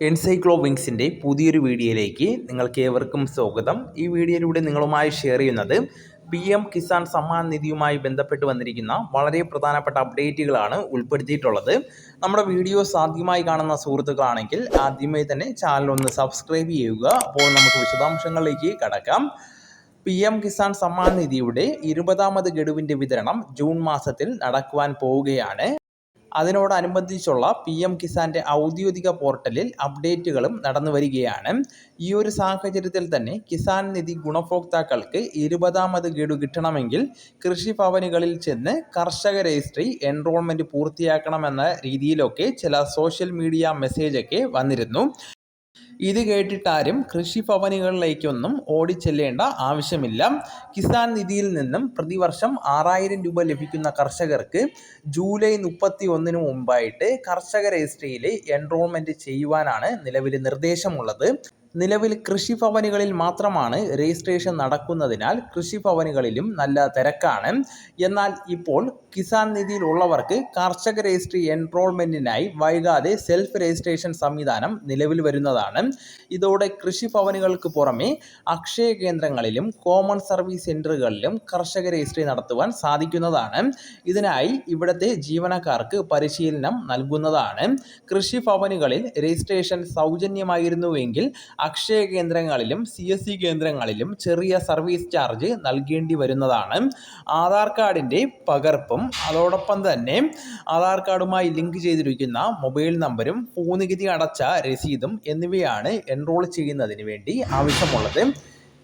എൻസൈക്ലോ വിങ്സിന്റെ പുതിയൊരു വീഡിയോയിലേക്ക് നിങ്ങൾക്ക് ഏവർക്കും സ്വാഗതം. ഈ വീഡിയോയിലൂടെ നിങ്ങളുമായി ഷെയർ ചെയ്യുന്നത് പി എം കിസാൻ സമ്മാൻ നിധിയുമായി ബന്ധപ്പെട്ട് വന്നിരിക്കുന്ന വളരെ പ്രധാനപ്പെട്ട അപ്ഡേറ്റുകളാണ് ഉൾപ്പെടുത്തിയിട്ടുള്ളത്. നമ്മുടെ വീഡിയോ ആദ്യമായി കാണുന്ന സുഹൃത്തുക്കളാണെങ്കിൽ ആദ്യമായി തന്നെ ചാനൽ ഒന്ന് സബ്സ്ക്രൈബ് ചെയ്യുക. അപ്പോൾ നമുക്ക് വിശദാംശങ്ങളിലേക്ക് കടക്കാം. പി എം കിസാൻ സമ്മാൻ നിധിയുടെ ഇരുപതാമത് ഗഡുവിന്റെ വിതരണം ജൂൺ മാസത്തിൽ നടക്കുവാൻ പോവുകയാണ്. അതിനോടനുബന്ധിച്ചുള്ള പി എം കിസാന്റെ ഔദ്യോഗിക പോർട്ടലിൽ അപ്ഡേറ്റുകളും നടന്നു വരികയാണ്. ഈ ഒരു സാഹചര്യത്തിൽ തന്നെ കിസാൻ നിധി ഗുണഭോക്താക്കൾക്ക് ഇരുപതാമത് ഗഡു കിട്ടണമെങ്കിൽ കൃഷിഭവനുകളിൽ ചെന്ന് കർഷക രജിസ്ട്രി എൻറോൾമെന്റ് പൂർത്തിയാക്കണമെന്ന രീതിയിലൊക്കെ ചില സോഷ്യൽ മീഡിയ മെസ്സേജൊക്കെ വന്നിരുന്നു. ഇത് കേട്ടിട്ടാരും കൃഷിഭവനുകളിലേക്കൊന്നും ഓടിച്ചെല്ലേണ്ട ആവശ്യമില്ല. കിസാൻ നിധിയിൽ നിന്നും പ്രതിവർഷം ആറായിരം രൂപ ലഭിക്കുന്ന കർഷകർക്ക് ജൂലൈ മുപ്പത്തി ഒന്നിനു മുമ്പായിട്ട് കർഷക രജിസ്ട്രിയിൽ എൻറോൾമെന്റ് ചെയ്യുവാനാണ് നിലവിൽ നിർദ്ദേശമുള്ളത്. നിലവിൽ കൃഷിഭവനുകളിൽ മാത്രമാണ് രജിസ്ട്രേഷൻ നടക്കുന്നതിനാൽ കൃഷിഭവനുകളിലും നല്ല തിരക്കാണ്. എന്നാൽ ഇപ്പോൾ കിസാൻ നിധിയിലുള്ളവർക്ക് കർഷക രജിസ്ട്രി എൻറോൾമെന്റിനായി വൈകാതെ സെൽഫ് രജിസ്ട്രേഷൻ സംവിധാനം നിലവിൽ വരുന്നതാണ്. ഇതോടെ കൃഷിഭവനുകൾക്ക് പുറമെ അക്ഷയ കേന്ദ്രങ്ങളിലും കോമൺ സർവീസ് സെന്ററുകളിലും കർഷക രജിസ്ട്രി നടത്തുവാൻ സാധിക്കുന്നതാണ്. ഇതിനായി ഇവിടുത്തെ ജീവനക്കാർക്ക് പരിശീലനം നൽകുന്നതാണ്. കൃഷിഭവനുകളിൽ രജിസ്ട്രേഷൻ സൗജന്യമായിരുന്നുവെങ്കിൽ അക്ഷയ കേന്ദ്രങ്ങളിലും സി എസ് സി കേന്ദ്രങ്ങളിലും ചെറിയ സർവീസ് ചാർജ് നൽകേണ്ടി വരുന്നതാണ്. ആധാർ കാർഡിന്റെ പകർപ്പും അതോടൊപ്പം തന്നെ ആധാർ കാർഡുമായി ലിങ്ക് ചെയ്തിരിക്കുന്ന മൊബൈൽ നമ്പരും ഭൂനികുതി അടച്ച രസീതും എന്നിവയാണ് എൻറോൾ ചെയ്യുന്നതിന് വേണ്ടി ആവശ്യമുള്ളത്.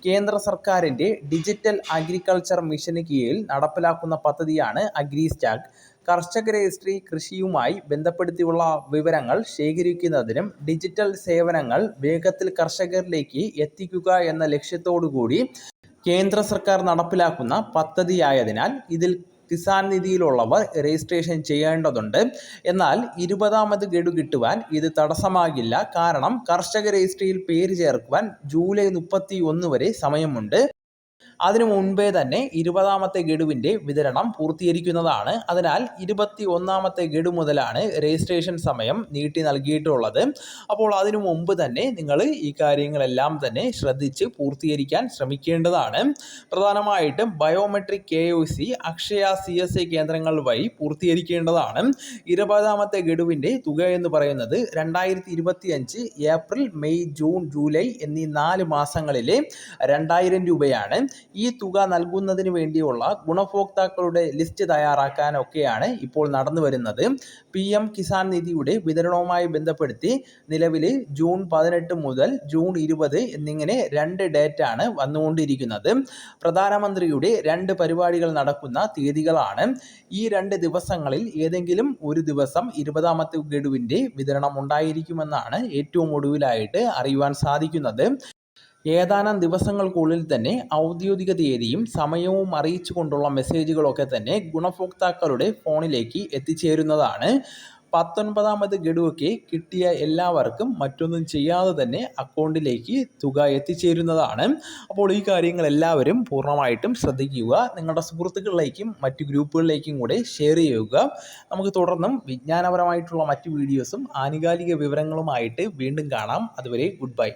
കേന്ദ്ര സർക്കാരിന്റെ ഡിജിറ്റൽ അഗ്രികൾച്ചർ മിഷന് കീഴിൽ നടപ്പിലാക്കുന്ന പദ്ധതിയാണ് അഗ്രിസ്റ്റാഗ്. കർഷക രജിസ്ട്രി കൃഷിയുമായി ബന്ധപ്പെടുത്തിയുള്ള വിവരങ്ങൾ ശേഖരിക്കുന്നതിനും ഡിജിറ്റൽ സേവനങ്ങൾ വേഗത്തിൽ കർഷകരിലേക്ക് എത്തിക്കുക എന്ന ലക്ഷ്യത്തോടുകൂടി കേന്ദ്ര സർക്കാർ നടപ്പിലാക്കുന്ന പദ്ധതിയായതിനാൽ ഇതിൽ കിസാൻ നിധിയിലുള്ളവർ രജിസ്ട്രേഷൻ ചെയ്യേണ്ടതുണ്ട്. എന്നാൽ ഇരുപതാമത് ഗഡു കിട്ടുവാൻ ഇത് തടസ്സമാകില്ല. കാരണം കർഷക രജിസ്ട്രിയിൽ പേര് ചേർക്കുവാൻ ജൂലൈ മുപ്പത്തി ഒന്ന് വരെ സമയമുണ്ട്. അതിനു മുൻപേ തന്നെ ഇരുപതാമത്തെ ഗഡുവിന്റെ വിതരണം പൂർത്തീകരിക്കുന്നതാണ്. അതിനാൽ ഇരുപത്തി ഒന്നാമത്തെ ഗഡു മുതലാണ് രജിസ്ട്രേഷൻ സമയം നീട്ടി നൽകിയിട്ടുള്ളത്. അപ്പോൾ അതിനു മുമ്പ് തന്നെ നിങ്ങൾ ഈ കാര്യങ്ങളെല്ലാം തന്നെ ശ്രദ്ധിച്ച് പൂർത്തീകരിക്കാൻ ശ്രമിക്കേണ്ടതാണ്. പ്രധാനമായിട്ടും biometric K O C Akshaya C S I കേന്ദ്രങ്ങൾ വഴി പൂർത്തീകരിക്കേണ്ടതാണ്. ഇരുപതാമത്തെ ഗഡുവിന്റെ തുക എന്ന് പറയുന്നത് രണ്ടായിരത്തി ഇരുപത്തി അഞ്ച് ഏപ്രിൽ മെയ് ജൂൺ ജൂലൈ എന്നീ നാല് മാസങ്ങളിലെ രണ്ടായിരം രൂപയാണ്. ഈ തുക നൽകുന്നതിന് വേണ്ടിയുള്ള ഗുണഭോക്താക്കളുടെ ലിസ്റ്റ് തയ്യാറാക്കാനൊക്കെയാണ് ഇപ്പോൾ നടന്നു വരുന്നത്. പി എം കിസാൻ നിധിയുടെ വിതരണവുമായി ബന്ധപ്പെടുത്തി നിലവിൽ ജൂൺ പതിനെട്ട് മുതൽ ജൂൺ ഇരുപത് എന്നിങ്ങനെ രണ്ട് ഡേറ്റ് ആണ് വന്നുകൊണ്ടിരിക്കുന്നത്. പ്രധാനമന്ത്രിയുടെ രണ്ട് പരിപാടികൾ നടക്കുന്ന തീയതികളാണ്. ഈ രണ്ട് ദിവസങ്ങളിൽ ഏതെങ്കിലും ഒരു ദിവസം ഇരുപതാമത്തെ ഗഡുവിന്റെ വിതരണം ഉണ്ടായിരിക്കുമെന്നാണ് ഏറ്റവും ഒടുവിലായിട്ട് അറിയുവാൻ സാധിക്കുന്നത്. ഏതാനും ദിവസങ്ങൾക്കുള്ളിൽ തന്നെ ഔദ്യോഗിക തീയതിയും സമയവും അറിയിച്ചുകൊണ്ടുള്ള മെസ്സേജുകളൊക്കെ തന്നെ ഗുണഭോക്താക്കളുടെ ഫോണിലേക്ക് എത്തിച്ചേരുന്നതാണ്. പത്തൊൻപതാമത് ഗഡുവൊക്കെ കിട്ടിയ എല്ലാവർക്കും മറ്റൊന്നും ചെയ്യാതെ തന്നെ അക്കൗണ്ടിലേക്ക് തുക എത്തിച്ചേരുന്നതാണ്. അപ്പോൾ ഈ കാര്യങ്ങൾ എല്ലാവരും പൂർണമായിട്ടും ശ്രദ്ധിക്കുക. നിങ്ങളുടെ സുഹൃത്തുക്കളിലേക്കും മറ്റു ഗ്രൂപ്പുകളിലേക്കും കൂടെ ഷെയർ ചെയ്യുക. നമുക്ക് തുടർന്നും വിജ്ഞാനപരമായിട്ടുള്ള മറ്റു വീഡിയോസും ആനുകാലിക വിവരങ്ങളുമായിട്ട് വീണ്ടും കാണാം. അതുവരെ ഗുഡ് ബൈ.